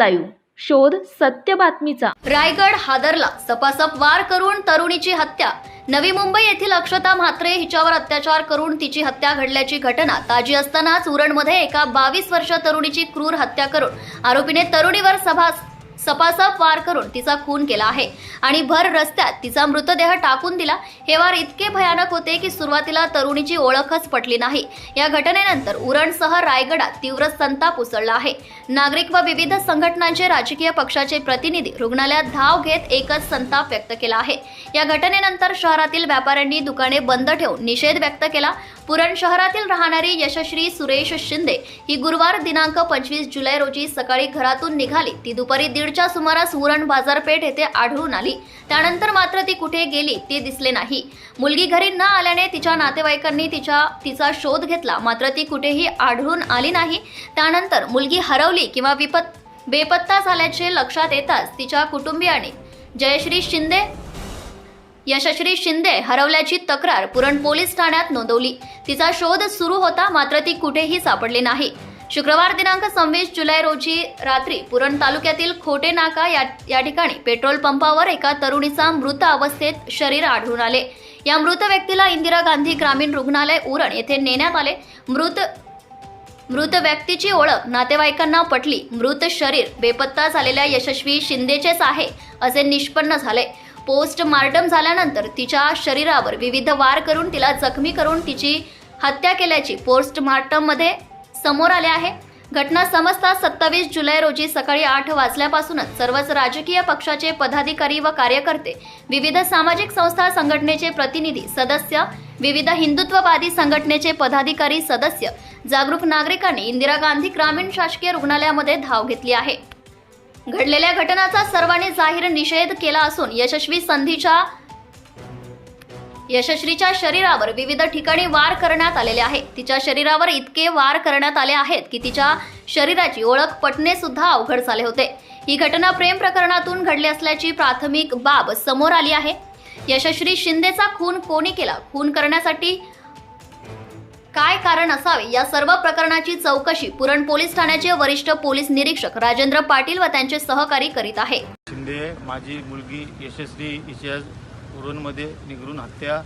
Live. शोध सत्य बातमीचा. रायगड हादरला. सपासप वार करून तरुणीची हत्या. नवी मुंबई येथील अक्षता म्हात्रे हिच्यावर अत्याचार करून तिची हत्या घडल्याची घटना ताजी असतानाच उरणमध्ये एका बावीस वर्ष तरुणीची क्रूर हत्या करून आरोपीने तरुणीवर सभा सपासप वार करून तिचा खून केला आहे. आणि भर रस्त्यात तिचा मृतदेह टाकून दिला. हे वार इतके भयानक होते की सुरुवातीला तरुणीची ओळखच पटली नाही. या घटनेनंतर उरणसह रायगडात तीव्र संताप उसळला आहे. नागरिक व विविध संघटनांचे राजकीय पक्षाचे प्रतिनिधी रुग्णालयात धाव घेत एकच संताप व्यक्त केला आहे. या घटनेनंतर शहरातील व्यापाऱ्यांनी दुकाने बंद ठेवून निषेध व्यक्त केला. पुरण शहरातील राहणारी यशश्री सुरेश शिंदे ही गुरुवार दिनांक पंचवीस जुलै रोजी सकाळी घरातून निघाली. ती दुपारी दीडच्या सुमारास उरण बाजारपेठ येथे आढळून आली. त्यानंतर मात्र ती कुठे गेली ते दिसले नाही. मुलगी घरी न आल्याने तिच्या नातेवाईकांनी तिच्या तिचा शोध घेतला. मात्र ती कुठेही आढळून आली नाही. त्यानंतर मुलगी हरवली किंवा विपत बेपत्ता झाल्याचे लक्षात येताच तिच्या कुटुंबियाने जयश्री शिंदे यशश्री शिंदे हरवल्याची तक्रार पुरण पोलीस ठाण्यात नोंदवली. तिचा शोध सुरू होता मात्र ती कुठेही सापडली नाही. शुक्रवार दिनांक सव्वीस जुलै रोजी रात्री पुरण तालुक्यातील खोटे नाका या या ठिकाणी पेट्रोल पंपावर एका तरुणीचा मृत अवस्थेत शरीर आढळून आले. या मृत व्यक्तीला इंदिरा गांधी ग्रामीण रुग्णालय उरण येथे नेण्यात आले. मृत मृत व्यक्तीची ओळख नातेवाईकांना पटली. मृत शरीर बेपत्ता झालेल्या यशस्वी शिंदेचेच आहे असे निष्पन्न झाले. पोस्टमार्टम झाल्यानंतर तिच्या शरीरावर विविध वार करून तिला जखमी करून तिची हत्या केल्याची पोस्टमार्टममध्ये समोर आले आहे. घटना समजता सत्तावीस जुलै रोजी सकाळी आठ वाजल्यापासूनच सर्वच राजकीय पक्षाचे पदाधिकारी व कार्यकर्ते विविध सामाजिक संस्था संघटनेचे प्रतिनिधी सदस्य विविध हिंदुत्ववादी संघटनेचे पदाधिकारी सदस्य जागरूक नागरिकांनी इंदिरा गांधी ग्रामीण शासकीय रुग्णालयामध्ये धाव घेतली आहे. घडलेल्या घटनाचा सर्वांनी जाहीर निषेध केला असून यशस्वी संधीच्या यशस्वीच्या शरीरावर विविध ठिकाणी वार करण्यात आलेले आहे. तिच्या शरीरावर इतके वार करण्यात आले आहेत की तिच्या शरीराची ओळख पटणे सुद्धा अवघड झाले होते. ही घटना प्रेम प्रकरणातून घडली असल्याची प्राथमिक बाब समोर आली आहे. यशस्वी शिंदेचा खून कोणी केला? खून करण्यासाठी काय कारण असावे? या सर्व प्रकरणाची चौकशी पुरण पोलीस ठाण्याचे वरिष्ठ पोलीस निरीक्षक राजेंद्र पाटील व त्यांचे सहकारी करीत आहे. शिंदे माझी मुलगी यशस्वी हिच्या उरणमध्ये निगरून हत्या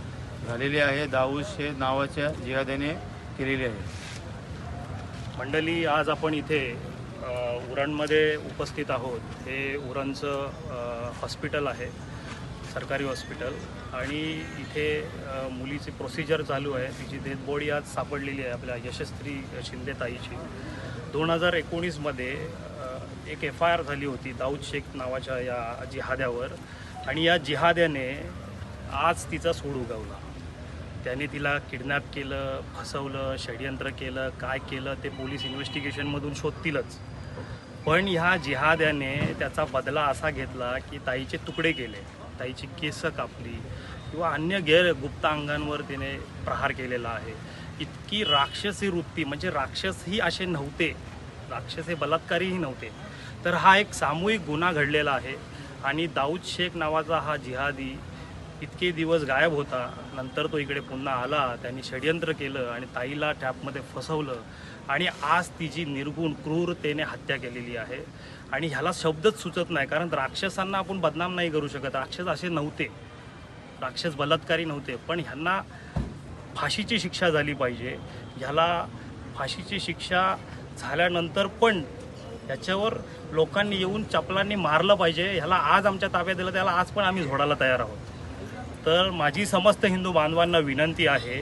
झालेली आहे. दाऊस हे नावाच्या जिहाद्याने केलेली आहे. मंडळी आज आपण इथे उरणमध्ये उपस्थित आहोत. हे उरणचं हॉस्पिटल आहे. सरकारी हॉस्पिटल आणि इथे मुलीची प्रोसिजर चालू आहे. तिची डेथ बॉडी आज सापडलेली आहे आपल्या यशस्वी शिंदेताईची दोन हजार एकोणीसमध्ये एक एफ आय आर झाली होती दाऊद शेख नावाच्या या जिहाद्यावर आणि या जिहाद्याने आज तिचा सूड उगवला. त्याने तिला किडनॅप केलं फसवलं षडयंत्र केलं काय केलं ते पोलीस इन्व्हेस्टिगेशनमधून शोधतीलच. पण ह्या जिहाद्याने त्याचा बदला असा घेतला की ताईचे तुकडे केले. ताईची केस कापली किंवा अन्य गैर गुप्त अंगांवर तिने प्रहार केलेला आहे. इतकी राक्षसी वृत्ती म्हणजे राक्षसही असे नव्हते राक्षस हे बलात्कारीही नव्हते तर हा एक सामूहिक गुन्हा घडलेला आहे आणि दाऊद शेख नावाचा हा जिहादी इतके दिवस गायब होता. नंतर तो इकडे पुन्हा आला त्यांनी षडयंत्र केलं आणि ताईला टॅपमध्ये फसवलं. आणि आज तिची निर्गुण क्रूरतेने हत्या केलेली आहे. आणि ह्याला शब्दच सुचत नाही कारण राक्षसांना आपण बदनाम नाही करू शकत. राक्षस असे नव्हते. राक्षस बलात्कारी नव्हते पण ह्यांना फाशीची शिक्षा झाली पाहिजे. ह्याला फाशीची शिक्षा झाल्यानंतर पण याच्यावर लोकांनी येऊन चपलांनी मारलं पाहिजे. ह्याला आज आमच्या ताब्यात दिलं त्याला आज पण आम्ही झोडायला तयार आहोत. तर माझी समस्त हिंदू बांधवांना विनंती आहे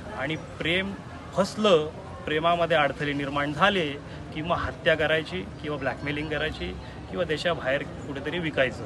आणि प्रेम फसलं प्रेमामध्ये अडथळे निर्माण झाले किंवा हत्या करायची किंवा ब्लॅकमेलिंग करायची किंवा देशाबाहेर कुठेतरी विकायचं.